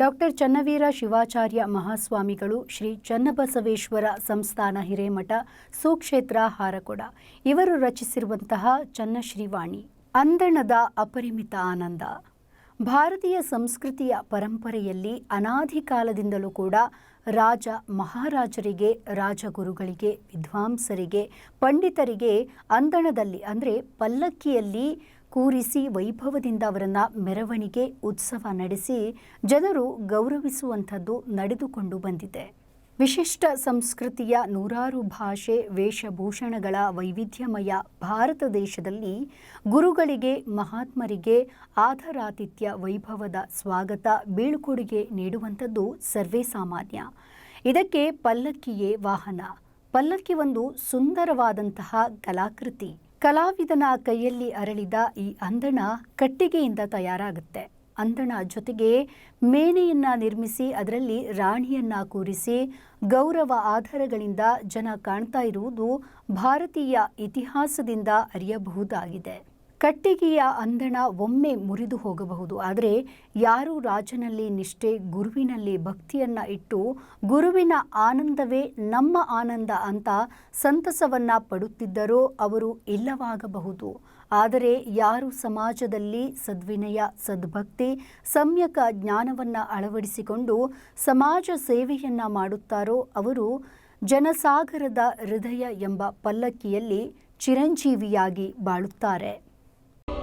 Doctor Channaveera Shivacharya ಮಹಾಸ್ವಾಮಿಗಳು ಶ್ರೀ ಚನ್ನಬಸವೇಶ್ವರ ಸಂಸ್ಥಾನ ಹಿರೇಮಠ, ಸುಕ್ಷೇತ್ರ ಹಾರಕೊಡ. ಇವರು ರಚಿಸಿರುವಂತಹ ಚನ್ನಶ್ರೀವಾಣಿ, ಅಂದಣದ ಅಪರಿಮಿತ ಆನಂದ. ಭಾರತೀಯ ಸಂಸ್ಕೃತಿಯ ಪರಂಪರೆಯಲ್ಲಿ ಅನಾದಿ ಕಾಲದಿಂದಲೂ ಕೂಡ ರಾಜ ಮಹಾರಾಜರಿಗೆ, ರಾಜಗುರುಗಳಿಗೆ, ವಿದ್ವಾಂಸರಿಗೆ, ಪಂಡಿತರಿಗೆ ಅಂದಣದಲ್ಲಿ ಅಂದರೆ ಪಲ್ಲಕ್ಕಿಯಲ್ಲಿ ಕೂರಿಸಿ ವೈಭವದಿಂದ ಅವರನ್ನು ಮೆರವಣಿಗೆ, ಉತ್ಸವ ನಡೆಸಿ ಜನರು ಗೌರವಿಸುವಂಥದ್ದು ನಡೆದುಕೊಂಡು ಬಂದಿದೆ. ವಿಶಿಷ್ಟ ಸಂಸ್ಕೃತಿಯ ನೂರಾರು ಭಾಷೆ, ವೇಷಭೂಷಣಗಳ ವೈವಿಧ್ಯಮಯ ಭಾರತ ದೇಶದಲ್ಲಿ ಗುರುಗಳಿಗೆ, ಮಹಾತ್ಮರಿಗೆ ಆಧರಾತಿಥ್ಯ ವೈಭವದ ಸ್ವಾಗತ, ಬೀಳ್ಕೊಡುಗೆ ನೀಡುವಂಥದ್ದು ಸರ್ವೇ ಸಾಮಾನ್ಯ. ಇದಕ್ಕೆ ಪಲ್ಲಕ್ಕಿಯೇ ವಾಹನ. ಪಲ್ಲಕ್ಕಿ ಒಂದು ಸುಂದರವಾದಂತಹ ಕಲಾಕೃತಿ. ಕಲಾವಿದನ ಕೈಯಲ್ಲಿ ಅರಳಿದ ಈ ಅಂದಣ ಕಟ್ಟಿಗೆಯಿಂದ ತಯಾರಾಗುತ್ತೆ. ಅಂದಣ ಜೊತೆಗೆ ಮೇನೆಯನ್ನ ನಿರ್ಮಿಸಿ ಅದರಲ್ಲಿ ರಾಣಿಯನ್ನ ಕೂರಿಸಿ ಗೌರವ ಆಧಾರಗಳಿಂದ ಜನ ಕಾಣ್ತಾ ಇರುವುದು ಭಾರತೀಯ ಇತಿಹಾಸದಿಂದ ಅರಿಯಬಹುದಾಗಿದೆ. ಕಟ್ಟಿಗೆಯ ಅಂದಣ ಒಮ್ಮೆ ಮುರಿದು ಹೋಗಬಹುದು. ಆದರೆ ಯಾರು ರಾಜನಲ್ಲಿ ನಿಷ್ಠೆ, ಗುರುವಿನಲ್ಲಿ ಭಕ್ತಿಯನ್ನ ಇಟ್ಟು ಗುರುವಿನ ಆನಂದವೇ ನಮ್ಮ ಆನಂದ ಅಂತ ಸಂತಸವನ್ನ ಪಡುತ್ತಿದ್ದರೋ ಅವರು ಇಲ್ಲವಾಗಬಹುದು. ಆದರೆ ಯಾರು ಸಮಾಜದಲ್ಲಿ ಸದ್ವಿನಯ, ಸದ್ಭಕ್ತಿ, ಸಮ್ಯಕ ಜ್ಞಾನವನ್ನು ಅಳವಡಿಸಿಕೊಂಡು ಸಮಾಜ ಸೇವೆಯನ್ನ ಮಾಡುತ್ತಾರೋ ಅವರು ಜನಸಾಗರದ ಹೃದಯ ಎಂಬ ಪಲ್ಲಕ್ಕಿಯಲ್ಲಿ ಚಿರಂಜೀವಿಯಾಗಿ ಬಾಳುತ್ತಾರೆ.